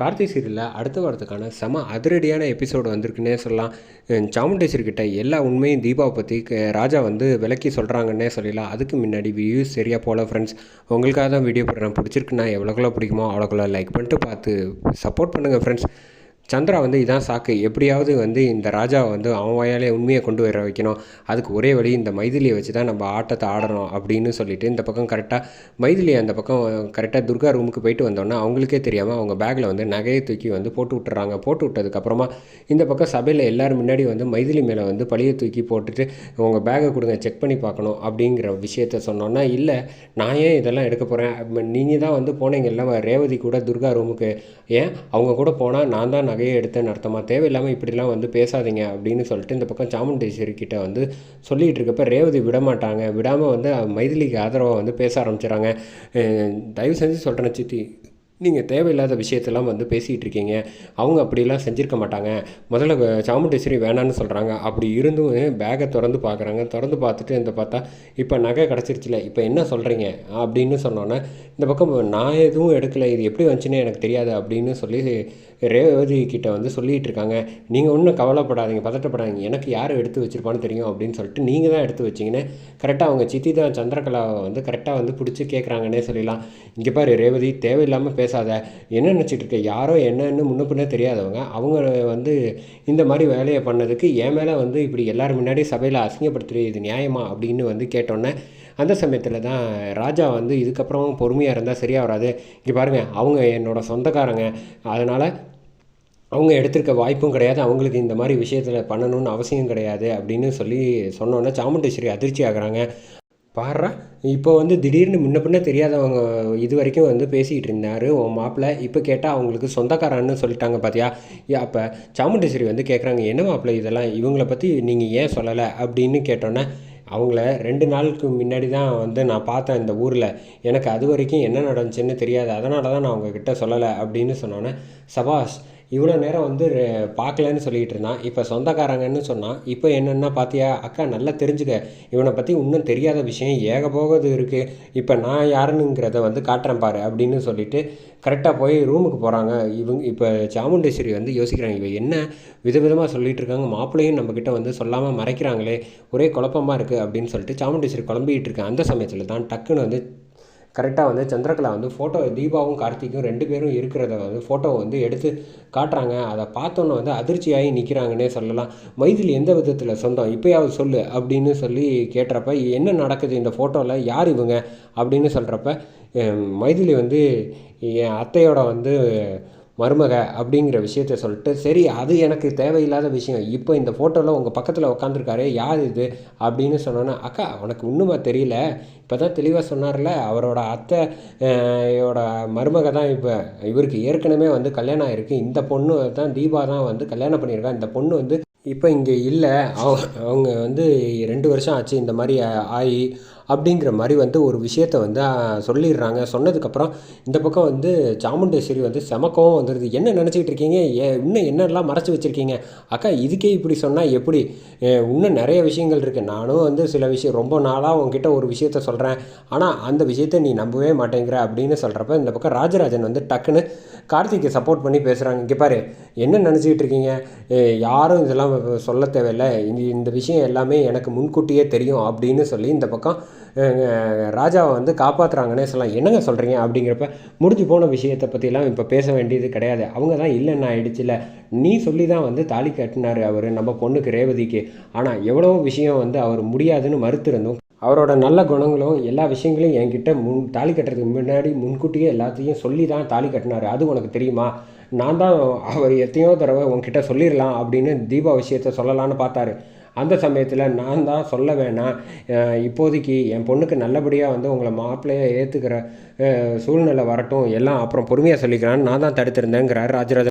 கார்த்தி சீரியலில் அடுத்த வாரத்துக்கான செம அதிரடியான எபிசோடு வந்திருக்குன்னே சொல்லலாம். சாமுண்டேஸ்வர்கிட்ட எல்லா உண்மையும் தீபாவை பற்றி ராஜா வந்து விளக்கி சொல்கிறாங்கன்னே சொல்லலாம். அதுக்கு முன்னாடி வியூஸ் சரியாக போகல ஃப்ரெண்ட்ஸ் உங்களுக்காக தான் வீடியோ போடுறேன். பிடிச்சிருக்குன்னா எவ்வளோக்குள்ள பிடிக்குமோ அவ்வளோக்குள்ள லைக் பண்ணிட்டு பார்த்து சப்போர்ட் பண்ணுங்கள் ஃப்ரெண்ட்ஸ் சந்திரா வந்து இதான் சாக்கு. எப்படியாவது வந்து இந்த ராஜாவை வந்து அவன் வாயாலே உண்மையை கொண்டு வர வைக்கணும். அதுக்கு ஒரே வழி இந்த மைதிலியை வச்சு தான் நம்ம ஆட்டத்தை ஆடணும் அப்படின்னு சொல்லிட்டு இந்த பக்கம் கரெக்டாக மைதிலி அந்த பக்கம் கரெக்டாக துர்கா ரூமுக்கு போயிட்டு வந்தோன்னா அவங்களுக்கே தெரியாமல் அவங்க பேக்கில் வந்து நகையை தூக்கி வந்து போட்டு விட்டுறாங்க. போட்டு விட்டதுக்கப்புறமா இந்த பக்கம் சபையில் எல்லோரும் முன்னாடி வந்து மைதிலி மேலே வந்து பழியை தூக்கி போட்டுட்டு உங்கள் பேக்கை கொடுங்க செக் பண்ணி பார்க்கணும் அப்படிங்கிற விஷயத்த சொன்னோன்னா இல்லை நான் ஏன் இதெல்லாம் எடுக்க போகிறேன் நீங்கள் தான் வந்து போனீங்கல்ல ரேவதி கூட துர்கா ரூமுக்கு ஏன்? அவங்க கூட போனால் நான் தான் நகையை எடுத்தேன்னு அர்த்தமாக தேவையில்லாமல் இப்படிலாம் வந்து பேசாதீங்க அப்படின்னு சொல்லிட்டு இந்த பக்கம் சாமுண்டேஸ்வரி கிட்ட வந்து சொல்லிகிட்டு இருக்கப்ப ரேவதி விட மாட்டாங்க. விடாமல் வந்து மைதிலிக்கு ஆதரவாக வந்து பேச ஆரம்பிச்சிடறாங்க தயவு செஞ்சு சொல்கிறேன் சித்தி. நீங்கள் தேவையில்லாத விஷயத்தெல்லாம் வந்து பேசிகிட்டு இருக்கீங்க. அவங்க அப்படிலாம் செஞ்சுருக்க மாட்டாங்க. முதல்ல சாமுண்டேஸ்வரி வேணான்னு சொல்கிறாங்க அப்படி இருந்தும் பேகை திறந்து பார்க்குறாங்க திறந்து பார்த்துட்டு இந்த பார்த்தா இப்போ நகை கிடச்சிருச்சுல இப்போ என்ன சொல்கிறீங்க அப்படின்னு சொன்னோன்னே இந்த பக்கம் நான் எதுவும் எடுக்கலை. இது எப்படி வந்துச்சுன்னு எனக்கு தெரியாது அப்படின்னு சொல்லி ரேவதி கிட்ட வந்து சொல்லிகிட்டு இருக்காங்க. நீங்கள் ஒன்றும் கவலைப்படாதீங்க பதட்டப்படாதீங்க. எனக்கு யார் எடுத்து வச்சிருப்பான்னு தெரியும் அப்படின்னு சொல்லிட்டு நீங்கள் தான் எடுத்து வச்சிங்கன்னு கரெக்டாக அவங்க சித்தி தான் சந்திரகலாவை வந்து கரெக்டாக வந்து பிடிச்சி கேட்குறாங்கன்னே சொல்லலாம். இங்கே பாரு ரேவதி தேவையில்லாமல் பேசாத. என்ன நினச்சிட்டு இருக்க? யாரோ என்னன்னு முன்ன தெரியாதவங்க. அவங்க வந்து இந்த மாதிரி வேலையை பண்ணதுக்கு என் மேலே வந்து இப்படி எல்லாரும் முன்னாடி சபையில் அசிங்கப்படுத்துறது இது நியாயமா அப்படின்னு வந்து கேட்டோன்னே அந்த சமயத்தில் தான் ராஜா வந்து இதுக்கப்புறம் பொறுமையாக இருந்தால் சரியாக வராது. இங்கே பாருங்கள் அவங்க என்னோட சொந்தக்காரங்க. அதனால் அவங்க எடுத்திருக்க வாய்ப்பும் கிடையாது. அவங்களுக்கு இந்த மாதிரி விஷயத்தில் பண்ணணும்னு அவசியம் கிடையாது அப்படின்னு சொல்லி சொன்னோன்னே சாமுண்டேஸ்வரி அதிர்ச்சி ஆகிறாங்க. பாடுறா இப்போ வந்து திடீர்னு முன்ன பின்ன தெரியாதவங்க இது வரைக்கும் வந்து பேசிகிட்டு இருந்தார். உன் மாப்பிள்ளை இப்போ கேட்டால் அவங்களுக்கு சொந்தக்காரன்னு சொல்லிட்டாங்க பார்த்தியா அப்போ சாமுண்டேஸ்வரி வந்து கேட்குறாங்க என்ன மாப்பிள்ளை இதெல்லாம்? இவங்கள பற்றி நீங்கள் ஏன் சொல்லலை? அப்படின்னு கேட்டோன்னே அவங்கள ரெண்டு நாளுக்கு முன்னாடி தான் வந்து நான் பார்த்தேன் இந்த ஊரில். எனக்கு அது வரைக்கும் என்ன நடந்துச்சுன்னு தெரியாது. அதனால தான் நான் உங்ககிட்ட சொல்லலை அப்படின்னு சொன்னோன்னே சபாஷ் இவ்வளோ நேரம் வந்து பார்க்கலன்னு சொல்லிகிட்டு இருந்தான். இப்போ சொந்தக்காரங்கன்னு சொன்னான் இப்போ என்னென்னா பார்த்தியா அக்கா நல்லா தெரிஞ்சுக்க. இவனை பற்றி இன்னும் தெரியாத விஷயம் ஏகபோகது இருக்குது இப்போ நான் யாருனுங்கிறத வந்து காட்டுறேன் பாரு அப்படின்னு சொல்லிட்டு கரெக்டாக போய் ரூமுக்கு போகிறாங்க இவங்க இப்போ சாமுண்டேஸ்வரி வந்து யோசிக்கிறாங்க இவன் என்ன விதவிதமாக சொல்லிகிட்டு இருக்காங்க மாப்பிள்ளையும் நம்மக்கிட்ட வந்து சொல்லாமல் மறைக்கிறாங்களே ஒரே குழப்பமாக இருக்குது அப்படின்னு சொல்லிட்டு சாமுண்டேஸ்வரி குழம்பிகிட்டு இருக்கேன். அந்த சமயத்தில் தான் டக்குன்னு வந்து கரெக்டாக வந்து சந்திரகலா வந்து ஃபோட்டோ தீபாவும் கார்த்திக்கும் ரெண்டு பேரும் இருக்கிறத வந்து ஃபோட்டோவை வந்து எடுத்து காட்டுறாங்க. அதை பார்த்தோன்னே வந்து அதிர்ச்சியாகி நிற்கிறாங்கன்னே சொல்லலாம். மைதிலி எந்த விதத்தில் சொந்தம்? இப்போயாவது சொல்லு அப்படின்னு சொல்லி கேட்டுறப்ப என்ன நடக்குது இந்த ஃபோட்டோவில் யார் இவங்க? அப்படின்னு சொல்கிறப்ப மைதிலி வந்து என் அத்தையோட வந்து மருமக அப்படிங்கிற விஷயத்த சொல்லிட்டு சரி அது எனக்கு தேவையில்லாத விஷயம். இப்போ இந்த ஃபோட்டோவில் உங்கள் பக்கத்தில் உட்காந்துருக்காரு யார் இது? அப்படின்னு சொன்னோன்னே அக்கா உனக்கு இன்னுமா தெரியல? இப்போ தான் தெளிவாக சொன்னார்ல அவரோட அத்தை மருமக தான் இப்போ. இவருக்கு ஏற்கனவே வந்து கல்யாணம் ஆகிருக்கு இந்த பொண்ணு தான் தீபா தான் வந்து கல்யாணம் பண்ணியிருக்கா. இந்த பொண்ணு வந்து இப்போ இங்கே இல்லை. அவங்க அவங்க வந்து ரெண்டு வருஷம் ஆச்சு. இந்த மாதிரி ஆகி அப்படிங்கிற மாதிரி வந்து ஒரு விஷயத்த வந்து சொல்லிடுறாங்க. சொன்னதுக்கப்புறம் இந்த பக்கம் வந்து சாமுண்டேஸ்வரி வந்து செமக்கவும் வந்துடுது என்ன நினச்சிக்கிட்டு இருக்கீங்க? ஏ இன்னும் என்னெல்லாம் மறைச்சி வச்சுருக்கீங்க? அக்கா இதுக்கே இப்படி சொன்னால் எப்படி? இன்னும் நிறைய விஷயங்கள் இருக்குது நானும் வந்து சில விஷயம் ரொம்ப நாளாக உங்ககிட்ட ஒரு விஷயத்த சொல்கிறேன் ஆனால் அந்த விஷயத்த நீ நம்பவே மாட்டேங்கிற அப்படின்னு சொல்கிறப்ப இந்த பக்கம் ராஜராஜன் வந்து டக்குன்னு கார்த்திகை சப்போர்ட் பண்ணி பேசுகிறாங்க இங்கே பாரு என்ன நினச்சிக்கிட்டு இருக்கீங்க? யாரும் இதெல்லாம் சொல்ல தேவையில்லை. இந்த இந்த விஷயம் எல்லாமே எனக்கு முன்கூட்டியே தெரியும் அப்படின்னு சொல்லி இந்த பக்கம் ராஜாவை வந்து காப்பாற்றுறாங்கன்னே சொல்லலாம் என்னங்க சொல்கிறீங்க அப்படிங்கிறப்ப முடிஞ்சு போன விஷயத்தை பற்றிலாம் இப்போ பேச வேண்டியது கிடையாது. அவங்க தான் இல்லைன்னு ஆயிடுச்சுல. நீ சொல்லி தான் வந்து தாலி கட்டினார் அவர் நம்ம பொண்ணுக்கு ரேவதிக்கு. ஆனால் எவ்வளோ விஷயம் வந்து அவர் முடியாதுன்னு மறுத்திருந்தோம். அவரோட நல்ல குணங்களும் எல்லா விஷயங்களையும் என்கிட்ட முன் தாலி கட்டுறதுக்கு முன்னாடி முன்கூட்டியே எல்லாத்தையும் சொல்லி தான் தாலி கட்டினார். அது உனக்கு தெரியுமா? நான் தான் அவர் எத்தனையோ தடவை உங்ககிட்ட சொல்லிடலாம் அப்படின்னு தீபா விஷயத்த சொல்லலான்னு பார்த்தாரு. அந்த சமயத்தில் நான் தான் சொல்ல வேணாம் இப்போதைக்கு என் பொண்ணுக்கு நல்லபடியாக வந்து உங்களை மாப்பிள்ளையை ஏற்றுக்கிற சூழ்நிலை வரட்டும் எல்லாம் அப்புறம் பொறுமையாக சொல்லிக்கிறான்னு நான் தான் தடுத்திருந்தேங்கிறார் ராஜராஜ